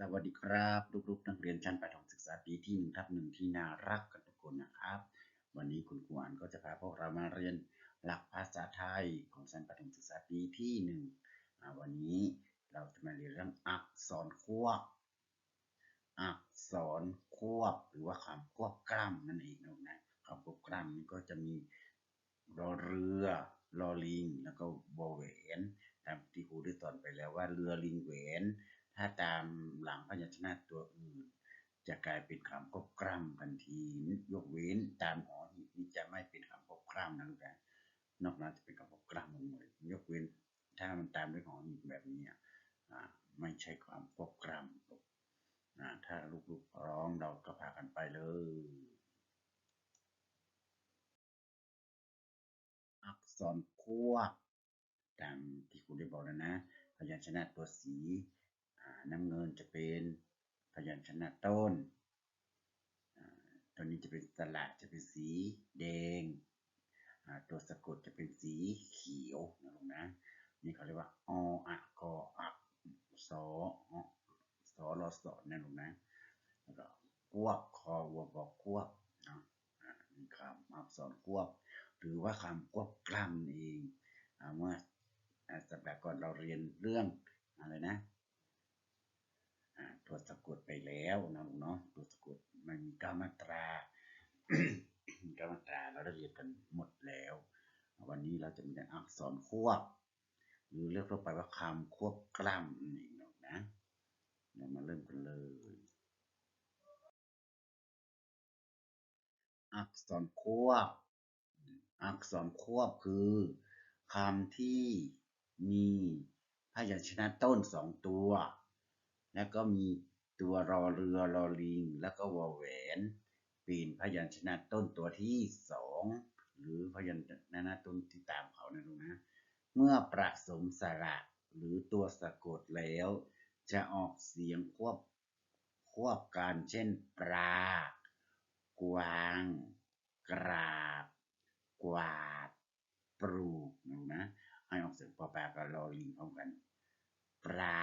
สวัสดีครับลูกๆนักเรียนชั้นประถมศึกษาปีที่หนึ่งทับหนึ่งที่น่ารักกันทุกคนนะครับ วันนี้คุณครูอ่านก็จะพาพวกเรามาเรียนหลักภาษาไทยของชั้นประถมศึกษาปีที่หนึ่งวันนี้เราจะมาเรียนเรื่องอักษรควบ อักษรควบหรือว่าคำควบกล้ำนั่นเองนะลูกนะคำควบกล้ำนี่ก็จะมีรอเรือรอลิงแล้วก็วอแหวนตามที่ครูได้สอนไปแล้วว่าเรือลิงแหวน ถ้าตามหลังพยัญชนะตัวอื่น จะกลายเป็นคำควบกล้ำทันทียกเว้นตามหอหีบนี่จะไม่เป็นคำควบกล้ำนะลูกนะนอกนั้นจะเป็นคำควบกล้ำหมดเลยยกเว้น ถ้ามันตามด้วยหอหีบแบบนี้อ่าไม่ใช่ความควบกล้ำลูกอ่าถ้าลูกๆร้องเราก็พากันไปเลยอักษรควบตามที่ครูได้บอกแล้วนะ พยัญชนะตัวสี น้ำเงินจะเป็นพยัญชนะต้น ตัวนี้จะเป็นสระจะเป็นสีแดง ตัวสะกดจะเป็นสีเขียวนะลูกนะ นี่เขาเรียกว่าออะกออักสอสอรอสอนะลูกนะแล้วก็ควบคอวัวบอกควบเนาะคำอักษรควบ หรือว่าคำควบกล้ำเองเมื่อสัปดาห์ก่อนเราเรียนเรื่องอะไรนะ ตัวสะกดไปแล้วนะลูกเนาะตัวสะกดมันมีก้ามาตราก้ามาตราเราได้เรียนกันหมดแล้ว วันนี้เราจะมีอักษรควบ หรือเรียกทั่วไปว่าคำควบกล้ำนั่นเองนะเรามาเริ่มกันเลย อักษรควบ อักษรควบคือคำที่มีพยัญชนะต้นสองตัว แล้วก็มีตัวรอเรือรอลิง แล้วก็วอแหวน เป็นพยัญชนะต้นตัวที่สองหรือพยัญชนะต้นที่ตามเขานะลูกนะ เมื่อประสมสระหรือตัวสะกดแล้ว จะออกเสียงควบควบกันเช่นปลากวาง กราบ กวาด ปลูกนะลูกนะให้ออกเสียงปอปลากับลอลิงพร้อมกัน ปลา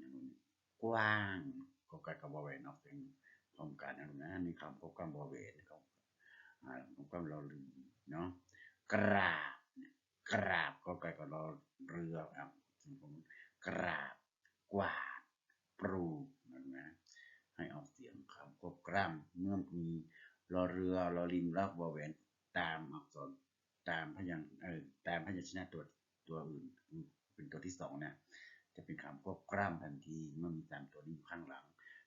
นะ กว้างก็กลายกับบอเวนออกเสียงพร้อมกันนะลูกนะนี่คำคบกล้ำบอเวนนะครับอ่าควบกล้ำลอลิงเนาะกราบเนี่ยกราบก็กลายกับรอเรือครับผมกราบกวาดปลูกนะนะให้ออกเสียงคำควบกล้ำเมื่อมีรอเรือรอลิงแล้ววอแหวนตามอักษรตามพยัญชนะตามพยัญชนะตัวตัวอื่นเป็นตัวที่สองเนี่ย จะเป็นคำควบกล้ำทันทีเมื่อมีตามตัวนี้อยู่ข้างหลัง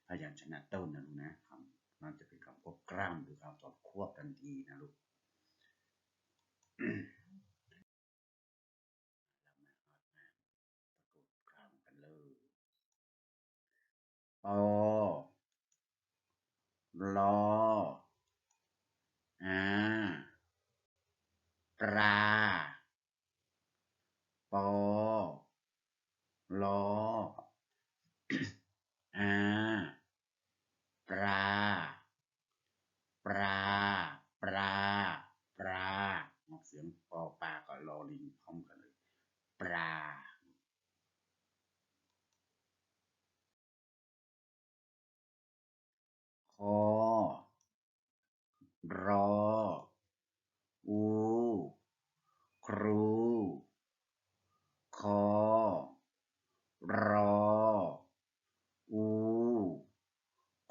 พยัญชนะต้นนะลูกนะคำนั่นจะเป็นคำควบกล้ำหรือคำตอบควบทันทีนะลูกเรามาอ่านอ่าประกอบคำกันเลยปอลออาปลาปอ ลออาปลาปลา ปลา ปลาออกเสียงปอปลากับลอลิงพร้อมกันเลย ปลา คอ รอ อู ครู คอ รอ อู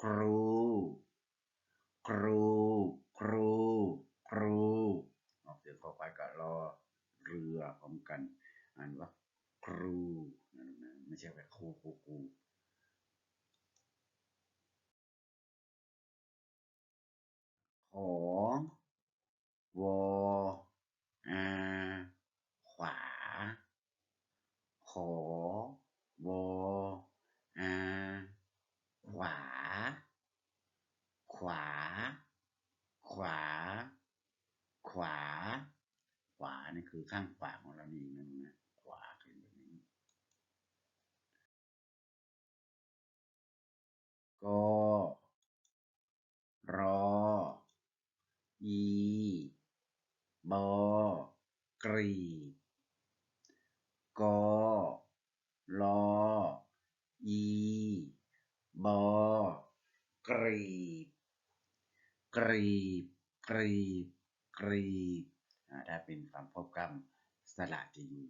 ครู ครู ครู ครู ออกเสียงคอควายกับรอเรือพร้อมกัน อ่านว่า ครูนะลูกนะไม่ใช่แบบครูครูครูขอวออาขวา ขอวออาขวา ขวา ขวา ขวา ขวานี่คือข้างขวาของเรานี่นะลูกนะ ขวาคือแบบนี้ กอรออีบอกรีกอลออีบอกรีกรีบกรีบกรีบถ้าเป็นคำพบกรรมสระจะอยู่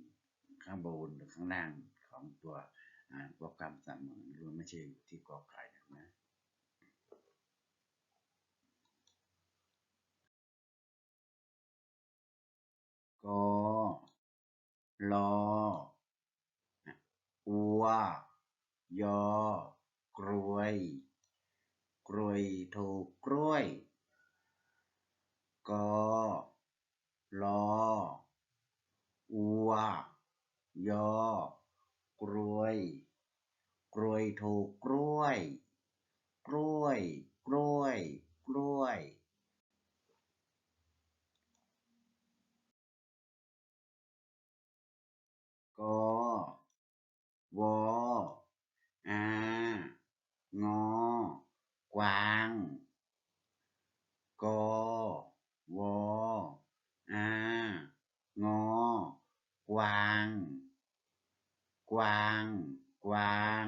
ข้างบนหรือข้างล่างของตัวพบกรรมเสมอหรือไม่ใช่อยู่ที่กอไก่ นะกอลออัวยอกรวย กรวยถูกกล้วยกอลออัวยอกรวย กรวยถูกกล้วย กล้วย กล้วย กล้วยกอวออางอกวาง กอวออางอกวาง กวาง กวาง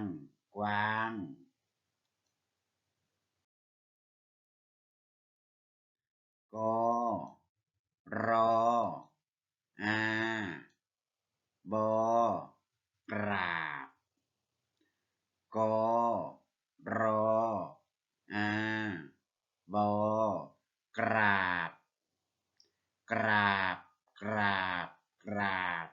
กวาง กอรออาบอกราบ กอรออาบอกราบ กราบ กราบ กราบ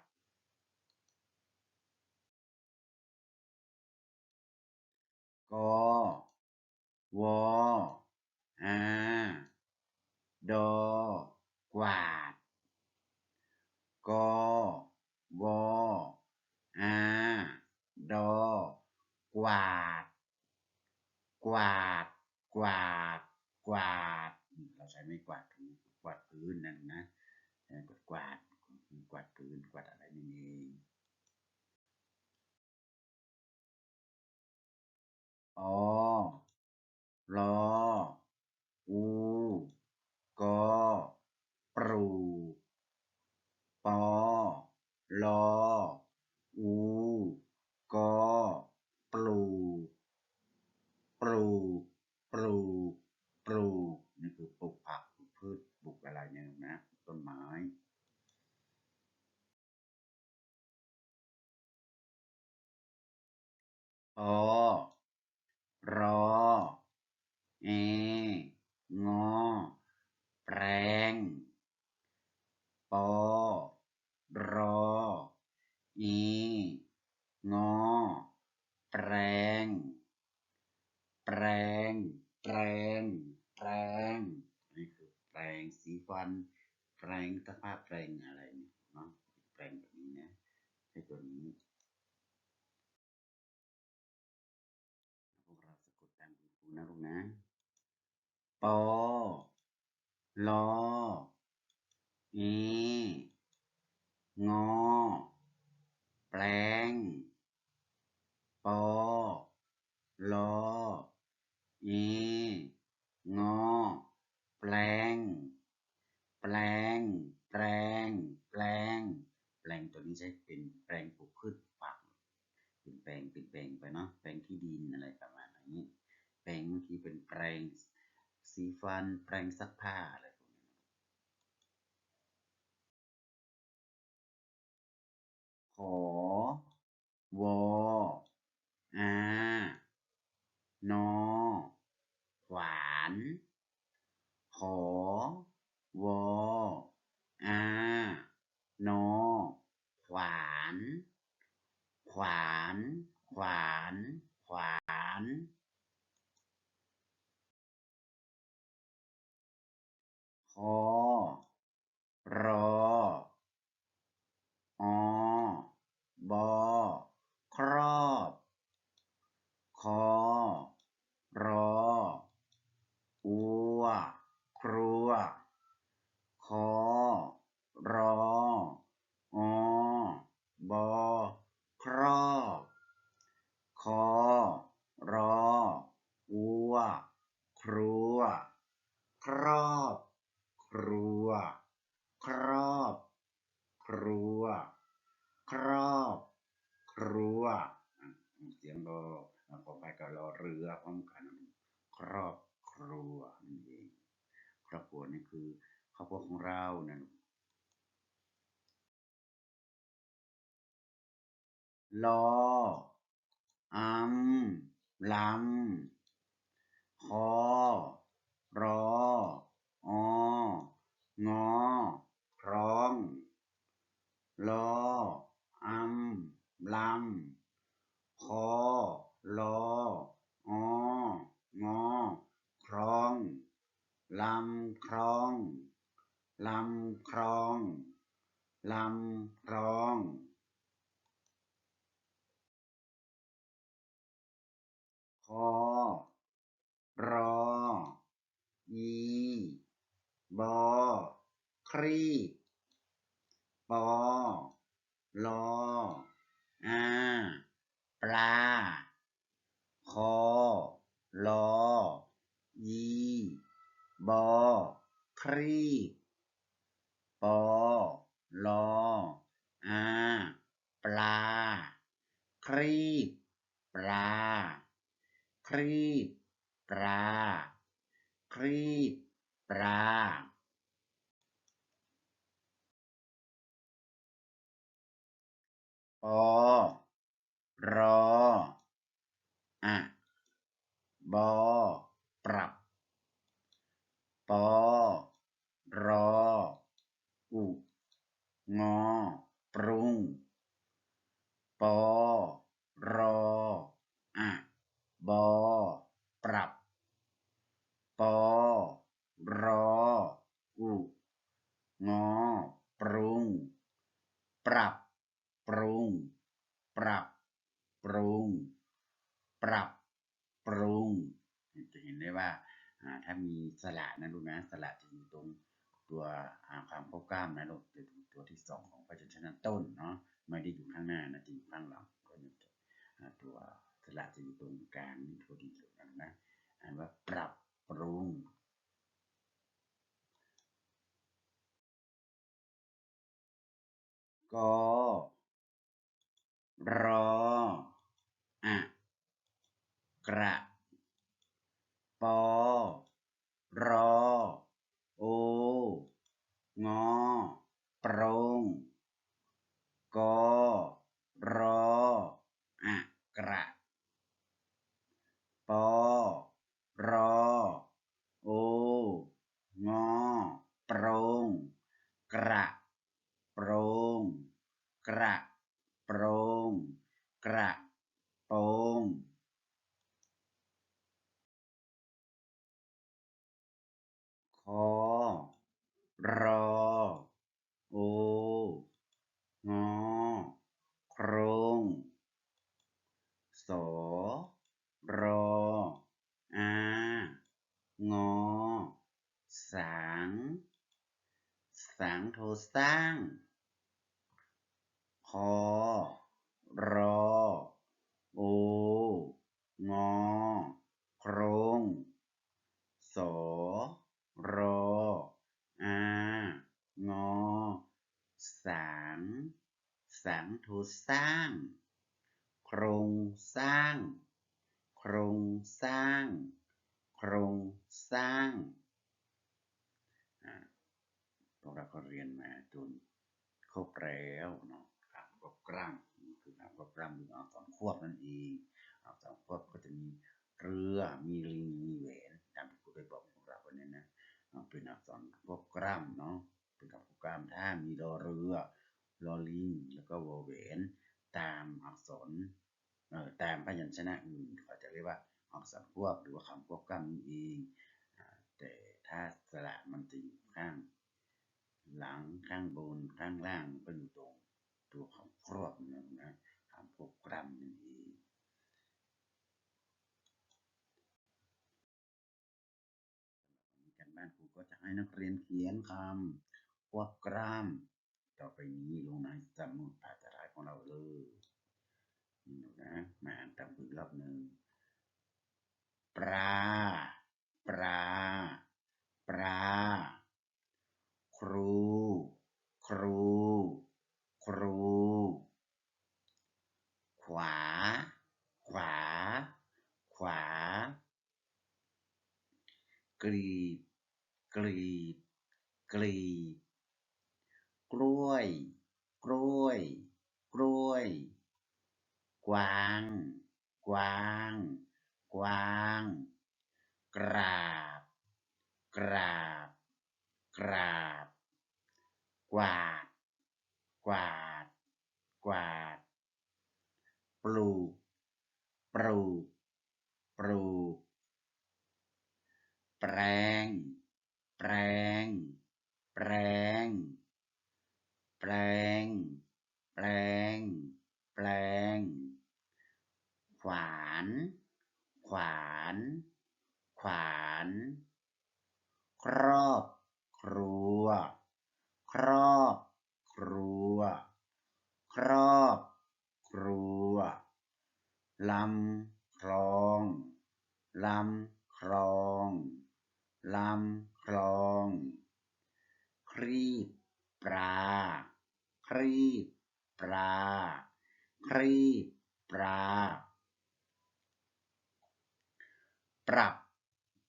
กอวออาดอกวาด กอวออาดอกวาด กวาด กวาด กวาด เราใช้ไม่กวาดถูกวาดพื้นนั่นนะใช้กวาดกวาดกวาดพื้นกวาดอะไรนี่เองอ รออูกอปรูปอลออูกอปลูปลูปลูปลูนี่คือปลูกผักปลูกพืชปลูกอะไรเนี่ยนะต้นไม้ปอรอเองอแปลง ปอรออีงอแปลง แปลง แปลง แปลง นี่คือแปลงสีฟัน แปลงสภาพแปลงอะไรเนี่ยเนาะแปลงแบบนี้นะให้ตัวนี้ พวกเราสะกดตามคุณครูนะลูกนะ ปอลอเองอ แปลง ปอลอเองอ แปลง แปลง แปลง แปลง แปลงตัวนี้ใช้เป็นแปลงปลูกพืชผักเป็นแปลงเป็นแปลงไปเนาะ แปลงที่ดินอะไรประมาณนี้ แปลงบางทีเป็นแปลงสีฟัน แปลงซักผ้าอะไร วกนี้ขอวออานอขวาน ขอวออานอขวาน ขวาน ขวาน ขวานคอรออ บอ ครอบ คอ รอ อัว ครัว คอ รอ อ บอ ครอบ คอ รอ อัว ครัว ครอบ ครัว ครอบ ครัว ครอบ ครัวอะเสียงรอ ขอไปกับรอเรือพร้อมกันครอบครัวนั่นเองครอบครัวนี่คือครอบครัวของเรานั่นลออัม ลำคอรอองอครองลออัมลำคอลอองอครองลำครองลำครองลำครองคอรออี บอ ครีปอลออาปลา คอ ลออีบอ ครีปอลออาปลา ครีบปลา ครีบปลา ครีบ ปลาปอรออะบอปรับปอรออุงอปรุงปอรออะบอปรับปอรออุงอปรุง ปรับปรุง ปรับปรุง ปรับปรุง จะเห็นได้ ว่าถ้ามีสระนะลูกนะสระจะอยู่ตรงตัวความควบกล้ามนะลูกจะอยู่ตัวที่สองของพยัญชนะต้นเนาะไม่ได้อยู่ข้างหน้านะจะอยู่ข้างหลังก็จะตัวสระจะอยู่ตรงกลางนี่ตัวดีสุดนะอ่านว่าปรับปรุงกรออะกระ ปอรอ โองอปรงกรออะกระปอรอโองอปรงกระโปรงกระโปรงกระโปรงคอรอโองอโครงสอรออางอสาง สางโทสร้างคอรอโองอโครงสอรออางอสางสางโทสร้าง โครงสร้าง โครงสร้าง โครงสร้างพ วกเราก็เรียนมาจนครบแล้วเนาะคำควบกล้ำคือคำควบกล้ำคืออักษรควบนั่นเองอักษรควบก็จะมีเรือมีลิงมีแหวนตามที่ครูได้บอกพวกเราวันนี้นะเป็นอักษรควบกล้ำเนาะเป็นคำควบกล้ำถ้ามีรอเรือรอลิงแล้วก็วอแหวนตามอักษรเอ่อตามพยัญชนะอื่นเขาจะเรียกว่าอักษรควบหรือว่าคำควบกล้ำนั่นเองแต่ถ้าสระมันจะอยู่ข้าง หลังข้างบนข้างล่างก็อยู่ตรงตัวของครอบนะนะคำพวกกรมนั่นเองการบ้านครูก็จะให้นักเรียนเขียนคำพวกกรัมต่อไปนี้ลงในสมุดภาษาไทยของเราเลยนี่นะมาอ่านตามอีกรอบหนึ่งปลาปลาปลา ครู ครู ครู ขวา ขวา ขวา กรีบ กรีบ กรีบ กล้วย กล้วย กล้วย กวาง กวาง กวาง กราบ กราบ กราบ กวาด กวาด กวาด ปลูก ปลูก ปลูก แปลงแปลงแปลงแปลงแปลงแปลงขวาน ขวาน ขวาน ครอบ ครัว ครอบครัว ครอบครัวลำคลองลำคลองลำคลอง ครีบปลา ครีบปลา ครีบปลา ปรับ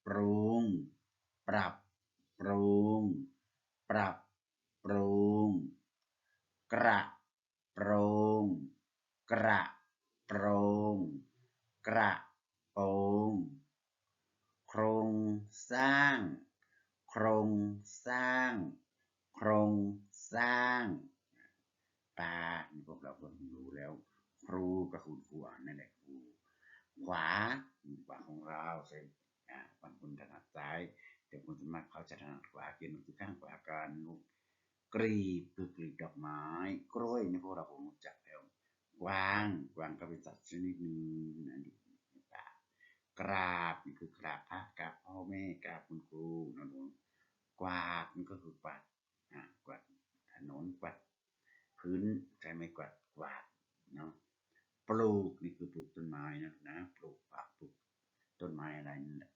ปรุง ปรับปรุง ปรับ ปรุงกระโปรงกระโปรงกระโปรงโครงสร้าง โครงสร้าง โครงสร้างตาพวกเราก็รู้แล้ว ครูกับคุณครูอ่านนั่นแหละครูขวาขวาของเราใช่อ่าบางคนถนัดซ้าย แต่คนส่วนมากเขาจะถนัดขวาเขียนมันคือข้างขวากันลูก กรีบคือกรีบดอกไม้ กล้วยนี่พวกเราคงรู้จักแล้วกวางกวางก็เป็นสัตว์ชนิดหนึ่งนะอยู่ในป่ากราบนี่คือกราบพระกราบพ่อแม่กราบคุณครูนะหนูกวาดนี่ก็คือกวาดอ่ากวาดถนนกวาดพื้นใช้ไหมกวาดกวาดเนาะปลูกนี่คือปลูกต้นไม้นะนะปลูกผักปลูกต้นไม้อะไรนั่นแหละ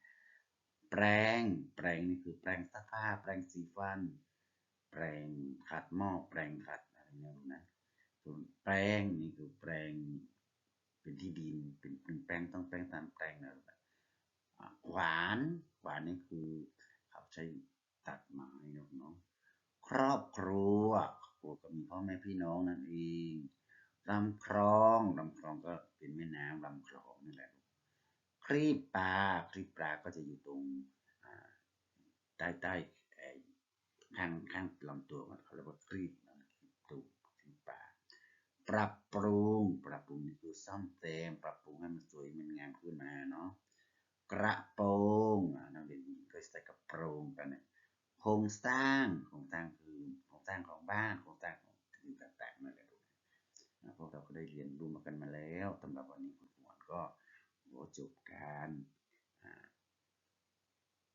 แปลงแปลงนี่คือแปลงซักผ้าแปลงสีฟัน แปลงขัดหม้อแปลงขัดอะไรเงี้ยนะส่วนแปลงนี่คือแปลงเป็นที่ดินเป็นเป็นแปลงต้องแปลงตามแปลงนะขวานขวานนี่คือเขาใช้ตัดไม้เนาะเนาะครอบครัวครอบครัวก็มีพ่อแม่พี่น้องนั่นเองลำคลองลำคลองก็เป็นแม่น้ำลำคลองนั่แหละลูกครีบปลาครีบปลาก็จะอยู่ตรงใต้ใต้ ข้างข้างลำตัวมันเขาเรียกว่าครีบนะครีบตูดครีบปลาปรับปรุง ปรับปรุงนี่คือซ่อมแซมปรับปรุงให้มันสวยมันงามขึ้นมาเนาะกระโปรงอ่านักเรียนหญิงก็ใส่กระโปรงกันนะโครงสร้างโครงสร้างคือโครงสร้างของบ้านโครงสร้างของสิ่งต่างๆนั่นแหละลูกพวกเราก็ได้เรียนรู้มากันมาแล้วสำหรับวันนี้คุณครูอ่อนก็จบการ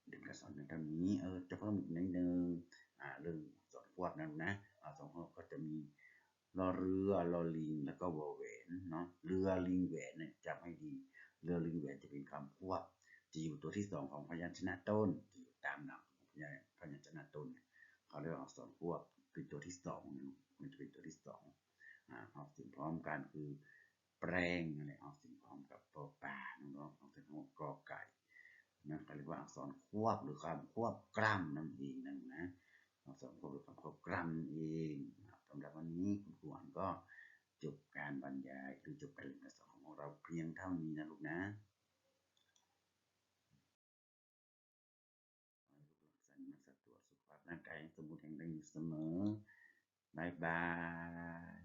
เรียนการสอนเพียงเท่านี้เออจะเพิ่มอีกนิดนึงอ่า เรื่องสอนควบนั่นนะอ่าสองข้อก็จะมีรอเรือรอลิงแล้วก็วอแหวนเนาะเรือลิงแหวนเนี่ยจำให้ดี เรือลิงแหวนจะเป็นคำควบจะอยู่ตัวที่สองของพยัญชนะต้นจะอยู่ตามหลังของพยัญพยัญชนะต้นเนี่ยเขาเรียกว่าสอักษรควบเป็นตัวที่สองนะมันจะเป็นตัวที่สองอ่าอกเสียงพร้อมกันคือ แปลงนั่นแหละออกเสียงพร้อมกับปอปลาน้องๆออกเสียงพร้อมกับกอไก่นะเขาเรียกว่าอักษรควบหรือคำควบกล้ำนั่นเองนะนะ เราสองคนเป็นคำควบกล้ำเองสำหรับวันนี้คุณครูอ่านก็จบการบรรยายหรือจบการเรียนการสอนของเราเพียงเท่านี้นะลูกนะขอให้ลูกรักษาสัตว์ตัวสุขภาพร่างกายสมบูรณ์แข็งแรงอยู่เสมอบายบาย